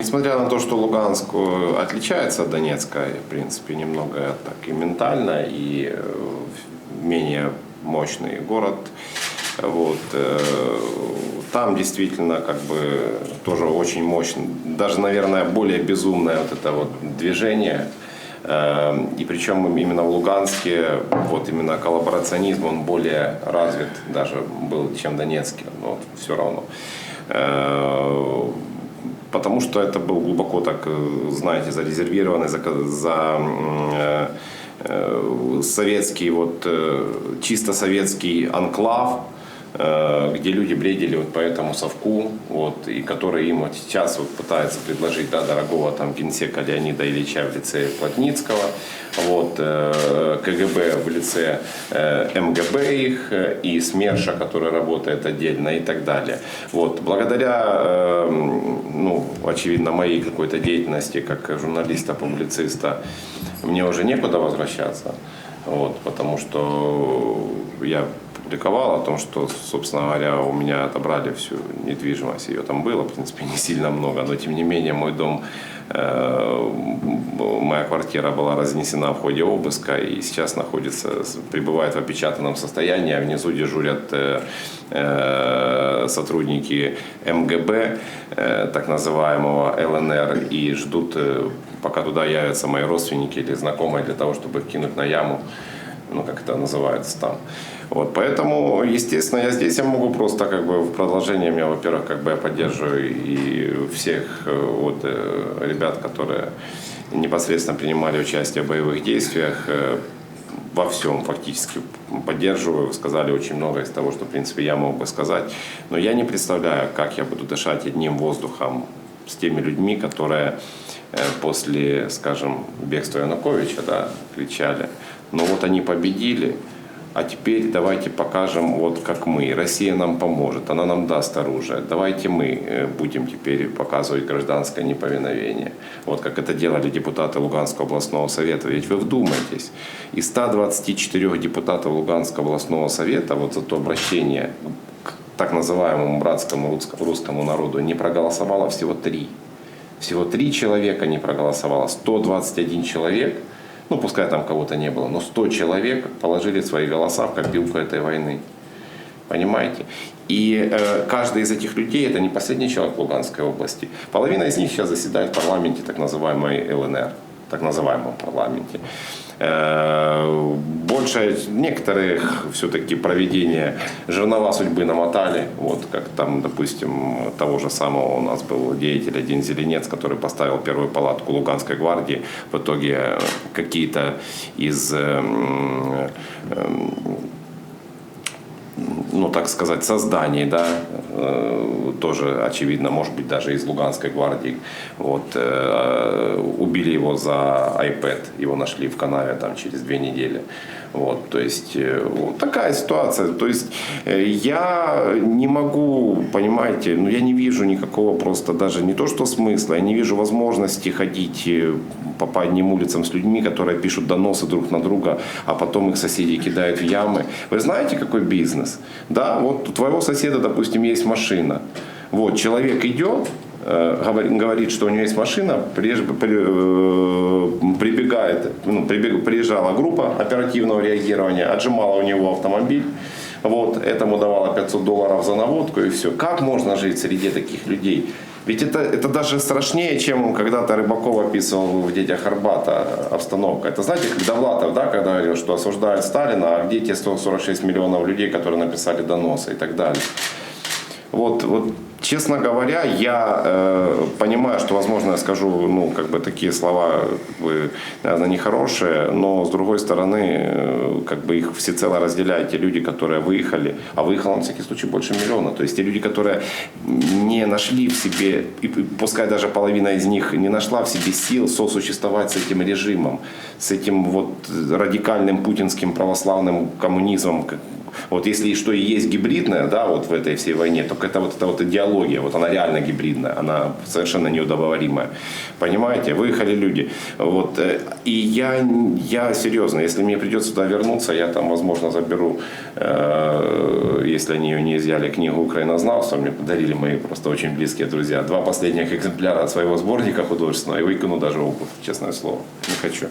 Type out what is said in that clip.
Несмотря на то, что Луганск э, отличается от Донецка, в принципе, немного так и ментально, и э, менее мощный город, вот, э, там действительно как бы тоже очень мощно, даже, наверное, более безумное вот это вот движение, И причем именно в Луганске вот именно коллаборационизм он более развит даже был, чем в Донецке, но все равно. Потому что это был глубоко так, э, знаете, зарезервированный за, за э, э, советский, вот э, чисто советский анклав, где люди бредили вот по этому совку, вот, и который им вот сейчас вот пытаются предложить да, дорогого там генсека Леонида Ильича в лице Плотницкого, вот, э, КГБ в лице э, МГБ их э, и СМЕРШа, который работает отдельно и так далее. Вот, благодаря, э, ну, очевидно, моей какой-то деятельности как журналиста-публициста, мне уже некуда возвращаться, вот, потому что я публиковал о том, что, собственно говоря, у меня отобрали всю недвижимость. Ее там было, в принципе, не сильно много, но тем не менее мой дом, э, моя квартира была разнесена в ходе обыска и сейчас находится, пребывает в опечатанном состоянии, а внизу дежурят э, э, сотрудники МГБ, так называемого ЛНР, и ждут, пока туда явятся мои родственники или знакомые для того, чтобы кинуть на яму ну, как это называется там. Вот, поэтому, естественно, я здесь я могу просто как бы в продолжение меня, во-первых, как бы я поддерживаю и всех э, вот, э, ребят, которые непосредственно принимали участие в боевых действиях, э, во всем фактически поддерживаю. Сказали очень много из того, что, в принципе, я мог бы сказать. Но я не представляю, как я буду дышать одним воздухом с теми людьми, которые э, после, скажем, бегства Януковича да, кричали, ну вот они победили, а теперь давайте покажем, вот как мы. Россия нам поможет, она нам даст оружие. Давайте мы э, будем теперь показывать гражданское неповиновение. Вот как это делали депутаты Луганского областного совета. Ведь вы вдумайтесь, из 124 депутатов Луганского областного совета вот за то обращение так называемому братскому русскому- народу не проголосовало всего три. Всего три человека не проголосовало. 121 человек, ну пускай там кого-то не было, но 100 человек положили свои голоса в копилку этой войны. Понимаете? И э, каждый из этих людей это не последний человек в Луганской области. Половина из них сейчас заседает в парламенте так называемой ЛНР, так называемом парламенте. Э, больше некоторых все-таки проведения жернова судьбы намотали. Вот как там, допустим, того же самого у нас был деятель один Зеленец, который поставил первую палатку Луганской гвардии. В итоге э, какие-то из эм, эм, ну, так сказать, созданий, да, э, тоже, очевидно, может быть, даже из Луганской гвардии, вот, э, убили его за iPad, его нашли в канаве там через две недели. Вот, то есть э, вот такая ситуация. То есть я не могу, понимаете, ну я не вижу никакого просто даже не то что смысла, я не вижу возможности ходить по, по одним улицам с людьми, которые пишут доносы друг на друга, а потом их соседи кидают в ямы. Вы знаете, какой бизнес? Да, вот у твоего соседа, допустим, есть машина. Вот, человек идет, э, говорит, что у него есть машина, э, прибегает, ну, приезжала группа оперативного реагирования, отжимала у него автомобиль, вот, этому давала 500 долларов за наводку и все. Как можно жить среди таких людей? Ведь это, это даже страшнее, чем когда-то Рыбаков описывал в «Детях Арбата» обстановка. Это знаете, как Довлатов, да, когда говорил, что осуждают Сталина, а где те 146 миллионов людей, которые написали доносы и так далее. Вот, вот честно говоря, я э, понимаю, что, возможно, я скажу, ну, как бы такие слова, как бы, наверное, нехорошие, но, с другой стороны, э, как бы их всецело разделяют те люди, которые выехали, а выехало, на всякий случай, больше миллиона. То есть те люди, которые не нашли в себе, и пускай даже половина из них не нашла в себе сил сосуществовать с этим режимом, с этим вот радикальным путинским православным коммунизмом, Вот если что и есть гибридное, да, вот в этой всей войне, только это вот эта вот идеология, вот она реально гибридная, она совершенно неудобоваримая. Понимаете, выехали люди. Вот, э, и я, я серьезно, если мне придется туда вернуться, я там, возможно, заберу, э, если они ее не изъяли, книгу «Украинознавство», мне подарили мои просто очень близкие друзья. Два последних экземпляра своего сборника художественного, и выкину даже обувь, честное слово. Не хочу.